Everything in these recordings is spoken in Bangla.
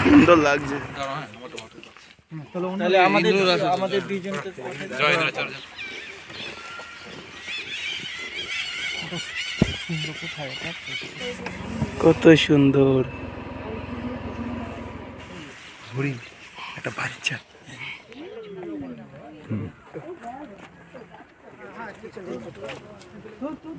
সুন্দর লাগছে। তাহলে আমাদের আমাদের দুইজনকে কত সুন্দর। হরিণ একটা বাচ্চা।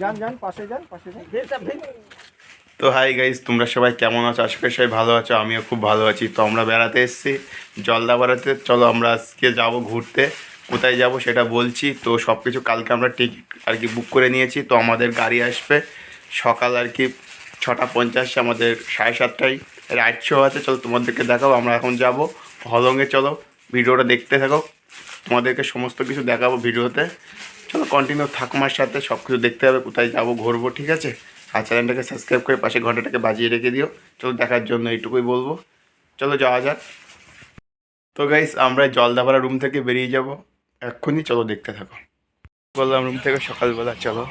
যান যান পাশে যান পাশে যান। তো হাই গাইজ তোমরা সবাই কেমন আছো? আশা করি সবাই ভালো আছো, আমিও খুব ভালো আছি। তো আমরা বেড়াতে এসেছি জলদা বেড়াতে চলো আমরা আজকে যাব ঘুরতে। কোথায় যাব সেটা বলছি। তো সব কিছু কালকে আমরা টিকিট আর কি বুক করে নিয়েছি। তো আমাদের গাড়ি আসবে সকাল আর কি ছটা পঞ্চাশে, আমাদের সাড়ে সাতটায়। রাইড শো আছে, চলো তোমাদেরকে দেখাবো। আমরা এখন যাব হলংয়ে চলো ভিডিওটা দেখতে থাকো। তোমাদেরকে সমস্ত কিছু দেখাবো ভিডিওতে। চলো কন্টিনিউ থাকমার সাথে সব কিছু দেখতে হবে, কোথায় যাব, ঘুরবো, ঠিক আছে? আর চ্যানেলটাকে সাবস্ক্রাইব করে পাশে ঘন্টাটাকে বাজিয়ে রেখে দিও। চলো দেখার জন্য এইটুকুই বলব। চলো যাওয়া যাক। তো গাইস আমরা জলদাপাড়া রুম থেকে বেরিয়ে যাব। এক্ষুনি চলো দেখতে থাকো। বললাম রুম থেকে সকালবেলা চলো।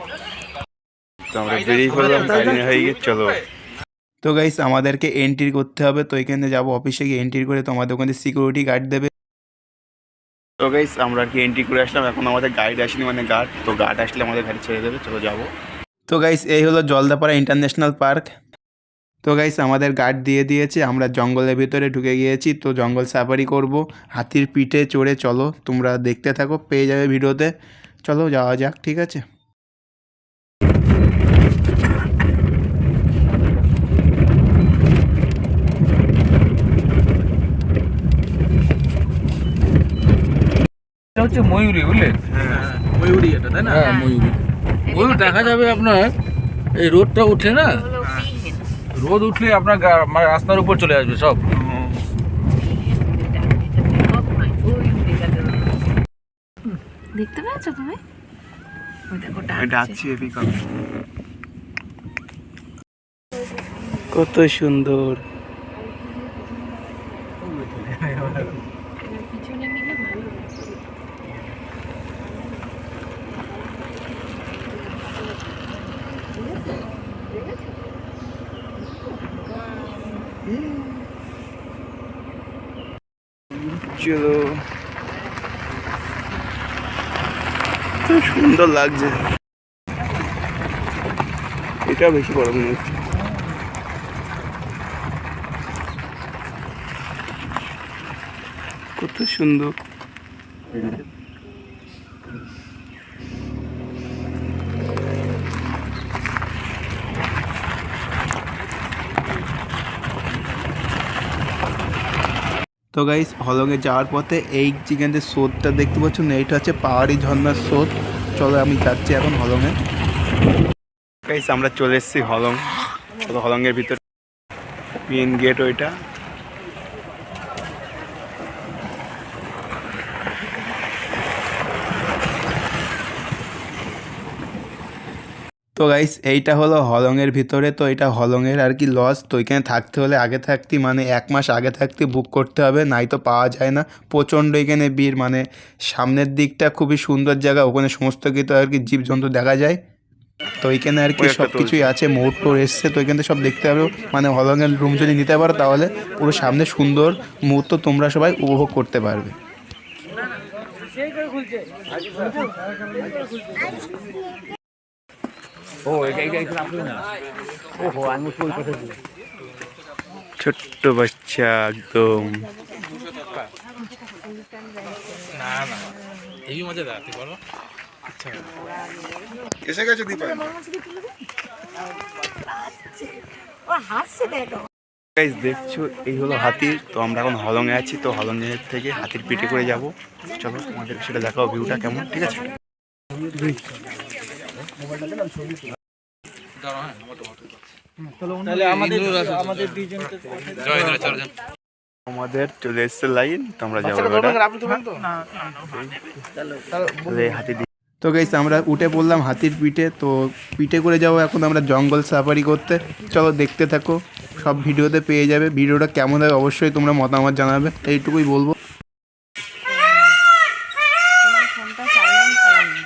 তো আমরা বেরিয়ে পড়লাম গাড়ি হয়ে গিয়ে চলো। তো গাইস আমাদেরকে এন্ট্রি করতে হবে। তো এখানে যাব অফিসে গিয়ে এন্ট্রি করে তো আমাদের ওখানে সিকিউরিটি গার্ড দেবে। তো গাইস আমরা আর কি এন্ট্রি করে আসলাম। এখন আমাদের গাইড আসেনি মানে গার্ড তো গার্ড আসলে আমাদের গাড়ি ছেড়ে দেবে। চলো যাব। তো গাইস এই হলো জলদাপাড়া ইন্টারন্যাশনাল পার্ক। তো গাইস আমাদের গার্ড দিয়ে দিয়েছে আমরা জঙ্গলের ভিতরে ঢুকে গিয়েছি তো জঙ্গল সাফারি করব। হাতির পিঠে চড়ে চলো তোমরা দেখতে থাকো পেয়ে যাবে ভিডিওতে। চলো যাওয়া যাক ঠিক আছে? হচ্ছে ময়ূরী বুঝলেন ময়ূরী এটা তাই না? হ্যাঁ ময়ূরী। ময়ূর দেখা যাবে আপনার এই রোদটা উঠে না? রোদ উঠলে আপনার মানে রাস্তার উপর চলে আসবে সব। দেখতে পেয়েছ তুমি? ওই দেখো ডাকছি। কত সুন্দর। চলো তো সুন্দর লাগছে। এটা বেশি বড় মনে হচ্ছে। কত সুন্দর। তো গাইস হলংয়ে যাওয়ার পথে এই চিকেনের স্রোতটা দেখতে পাচ্ছ, না এইটা হচ্ছে পাহাড়ি ঝর্ণার স্রোত। চলো, আমি যাচ্ছি এখন হলংয়ে গাইস আমরা চলে এসেছি হলং চলো হলংয়ের ভিতরে মেন গেট ওইটা। তো গাইস এইটা হলো হলংয়ের ভিতরে তো এটা হলংয়ের আর কি লস তো এখানে থাকতে হলে আগে থাকতে মানে এক মাস আগে থাকতে বুক করতে হবে নাই তো পাওয়া যায় না। প্রচণ্ড এখানে ভিড় মানে সামনের দিকটা খুবই সুন্দর জায়গা ওখানে সমস্ত কিছু আর কি জীবজন্তু দেখা যায়। তো এখানে আর কি সব কিছুই আছে মোড় টোর এসছে তো এখানে সব দেখতে পারো। মানে হলংয়ের রুম যদি নিতে পারো তাহলে পুরো সামনে সুন্দর মুহূর্ত তোমরা সবাই উপভোগ করতে পারবে। ছোট্ট বাচ্চা একদম। না না। এই মজাদার তুই বলো। এসে গেছে গাইজ দেখছ এই হলো হাতির তো আমরা এখন হলংয়ে আছি তো হলংয়ের থেকে হাতির পিঠে করে যাব। চলো তোমাদের সেটা দেখাও ভিউটা কেমন ঠিক আছে? আমাদের আমাদের চলে এসছে লাইন তো? আমরা যাব। হাতি তো গাইস আমরা উঠে পড়লাম হাতির পিঠে তো পিঠে করে যাব এখন আমরা জঙ্গল সাফারি করতে। চলো দেখতে থাকো সব ভিডিওতে পেয়ে যাবে। ভিডিওটা কেমন হবে অবশ্যই তোমরা মতামত জানাবে এইটুকুই বলব তোমার ফোনটা সাইলেন্ট করা নেই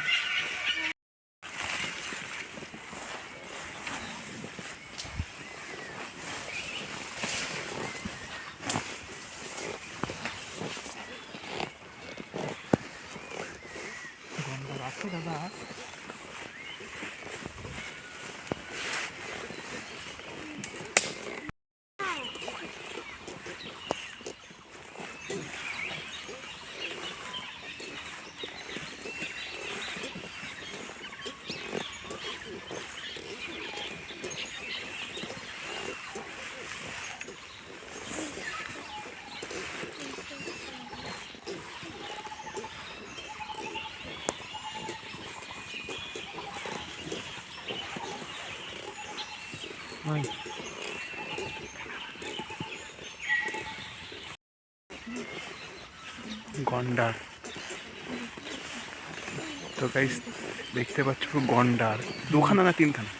গন্ডার। তো গাইস দেখতে পাচ্ছ গন্ডার। দুখানা না তিনখানা?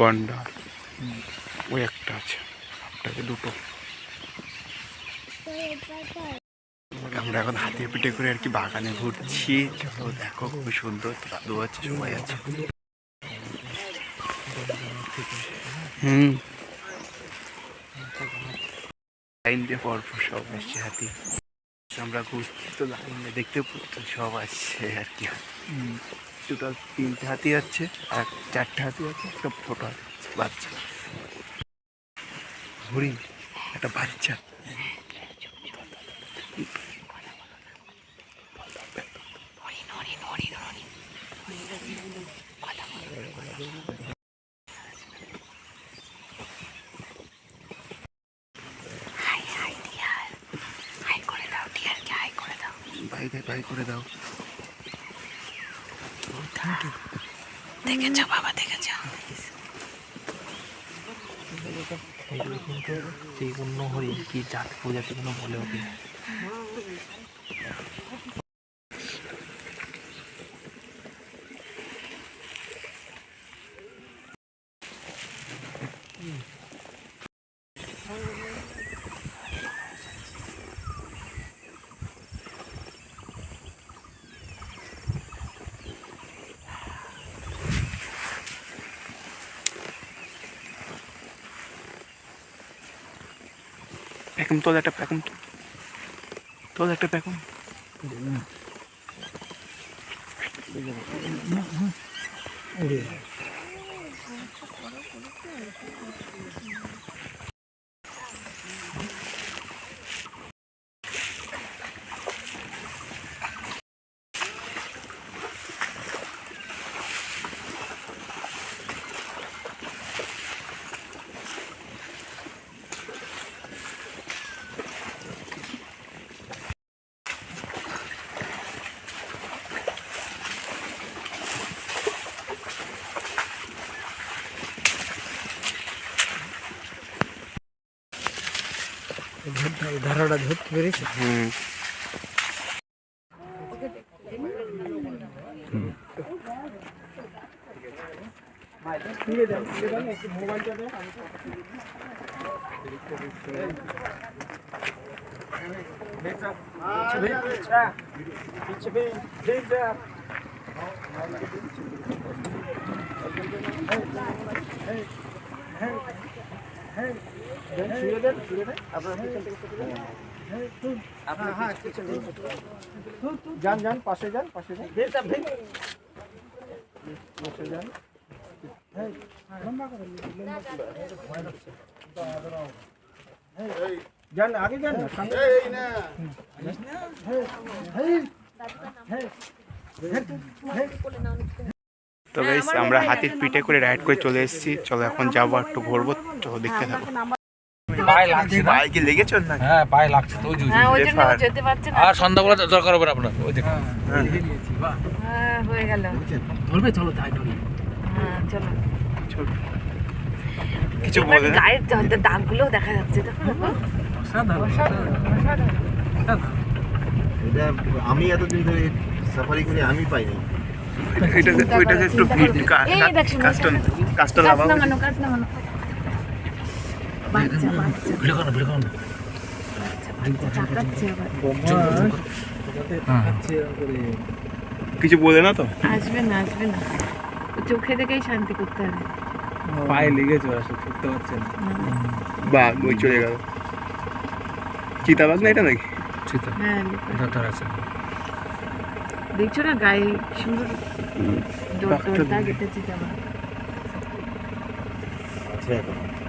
গন্ডার ওই একটা আছে, আপনাকে দুটো। আমরা এখন হাতে পিঠে করে আর কি বাগানে ঘুরছি। চলো দেখো খুব সুন্দর, দাদু আছে, সবাই আছে। হুম। লাইন দিয়ে পরপর সব আসছে হাতি। আমরা ঘুরছি তো লাইন দিয়ে দেখতে সব আসছে আর কি। টোটাল তিনটে হাতি আছে আর চারটে হাতি আছে একটা ছোট হাতি বাচ্চা। হরিণ একটা বাচ্চা হাই করে দাও টিয়ারকে হাই করে দাও বাইরে বাই করে দাও দেখেছ বাবা দেখেছ? সেই অন্য হরিণ কি জাত প্রজাতি কোনো বলে ওকে। প্যাকুম তোল একটা প্যাকুম তোল। তোল একটা প্যাকুম। ধারাটা ধরতে পেরেছে হুম যান। যান। পাশে যান পাশে যান পাশে যান। যান। আগে যান না সামনে। তো গাইস আমরা হাতির পিঠে করে রাইড করে চলে এসেছি। চলো এখন যাব একটু ঘুরবো। চলো দেখতে থাকো। পায়ে লাগছে না? পায়ে কি লেগেছো না হ্যাঁ পায়ে লাগছে তো ওই হ্যাঁ ওই জন্য যেতে পারছে না। আর সন্ধ্যাবেলা দরকার হবে আপনার? ওই দেখুন। হ্যাঁ। হয়ে গেল। ধরবে চলো তাই ধরি। হ্যাঁ চলো। কিছু বলে গায়ের দ- দাগগুলোও দেখা যাচ্ছে দেখো অসাধারণ, আমি এতদিন ধরে সাফারি করে আমি পাইনি। এটা ওইটা একটু কা- এই কা- বাচ্চা, বাচ্চা, চাকাচ্ছে আবার। কিছু বলে না তো? আসবে না আসবে না। চোখে দেখেই শান্তি করতে হবে। পায়ে লেগেছে আসলে ছুটতে পারছে না। বাঘ ওই চলে গেল। চিতাবাঘ না এটা নাকি? চিতা। হ্যাঁ। আছে। দেখছ না গায়ে সুন্দর দাগ এটা চিতাবাঘ আছে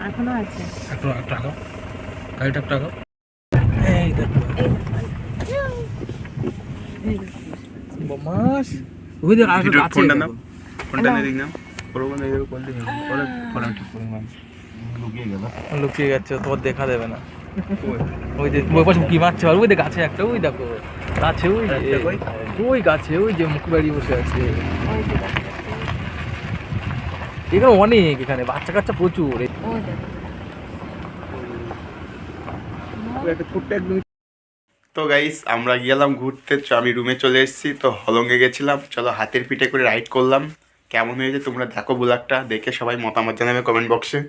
এখন আছে। একটু একটু আগাও গাড়িটা একটু আগাও এই দেখো। মাস ওই দেখ আর আছে ফোনটা নাও। ফোনটা নাও করব না। পরে ঠিক করে নেব। লুকিয়ে গেল। লুকিয়ে গেছে তোমার দেখা দেবে না। ওই যে ওই পাশে কি মারছে আর ওই দেখ গাছে একটা ওই দেখো। গাছে ওই? ওই গাছে ওই যে মুখ বাড়িয়ে বসে আছে। এখানে অনেক এখানে বাচ্চা কাচ্চা প্রচুর। তো গাইস আমরা গেলাম ঘুরতে আমি রুমে চলে এসেছি, তো হলঙ্গে গেছিলাম। চলো হাতের পিঠে করে রাইড করলাম। কেমন হয়েছে তোমরা দেখো ব্লগটা দেখে সবাই মতামত জানাবে কমেন্ট বক্সে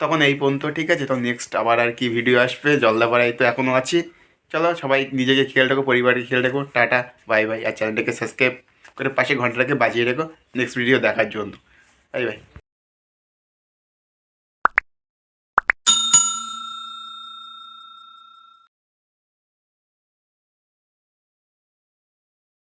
তখন এই পর্যন্ত, ঠিক আছে? তো নেক্সট আবার আর কি ভিডিও আসবে, জলদাপাড়ায় তো এখনও আছি। চলো সবাই নিজেকে খেয়াল রাখো, পরিবারকে খেয়াল রাখো। টাটা বাই বাই আর চ্যানেলটাকে সাবস্ক্রাইব করে পাশে ঘন্টাটাকে বাজিয়ে রেখো। নেক্সট ভিডিও দেখার জন্য। Bye bye